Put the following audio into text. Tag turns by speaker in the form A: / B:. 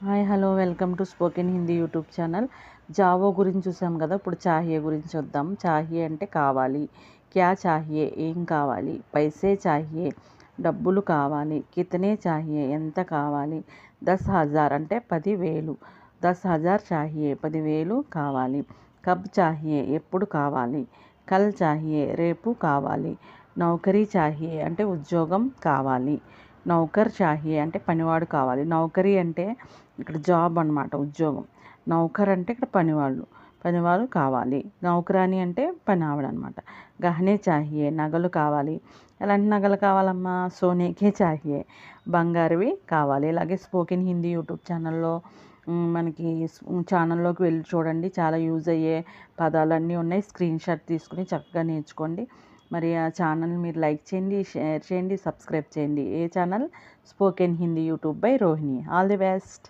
A: Hi hello welcome to spoken Hindi YouTube channel. జావో గురించి చూసాం కదా ఇప్పుడు చాహియే గురించి వద్దాం చాహియే అంటే కావాలి. క్యా చాహియే? ఏం కావాలి? పైసే చాహియే? డబ్బులు కావాలి. కితనే చాహియే? ఎంత కావాలి? దస్ హజార్ అంటే పదివేలు. దస్ హజార్ చాహియే? పదివేలు కావాలి. కబ్ చాహియే? ఎప్పుడు కావాలి? కల్ చాహియే? రేపు కావాలి. నౌకరీ చాహియే? అంటే ఉద్యోగం కావాలి. నౌకర్ చాహీ అంటే పనివాడు కావాలి. నౌకరీ అంటే ఇక్కడ జాబ్ అనమాట ఉద్యోగం. నౌకర్ అంటే ఇక్కడ పనివాళ్ళు పనివాళ్ళు కావాలి. నౌకరాని అంటే పని ఆవిడ అనమాట గహనే చాహియే నగలు కావాలి. ఎలాంటి నగలు కావాలమ్మా? సోనేకే చాహియే బంగారువి కావాలి. అలాగే స్పోకెన్ హిందీ యూట్యూబ్ ఛానల్లో మనకి ఛానల్లోకి వెళ్ళి చూడండి. చాలా యూజ్ అయ్యే పదాలన్నీ ఉన్నాయి. స్క్రీన్ షాట్ తీసుకుని చక్కగా నేర్చుకోండి. మరి ఆ ఛానల్ మీరు లైక్ చేయండి షేర్ చేయండి సబ్స్క్రైబ్ చేయండి. ఏ channel? Spoken Hindi YouTube by Rohini. All the best.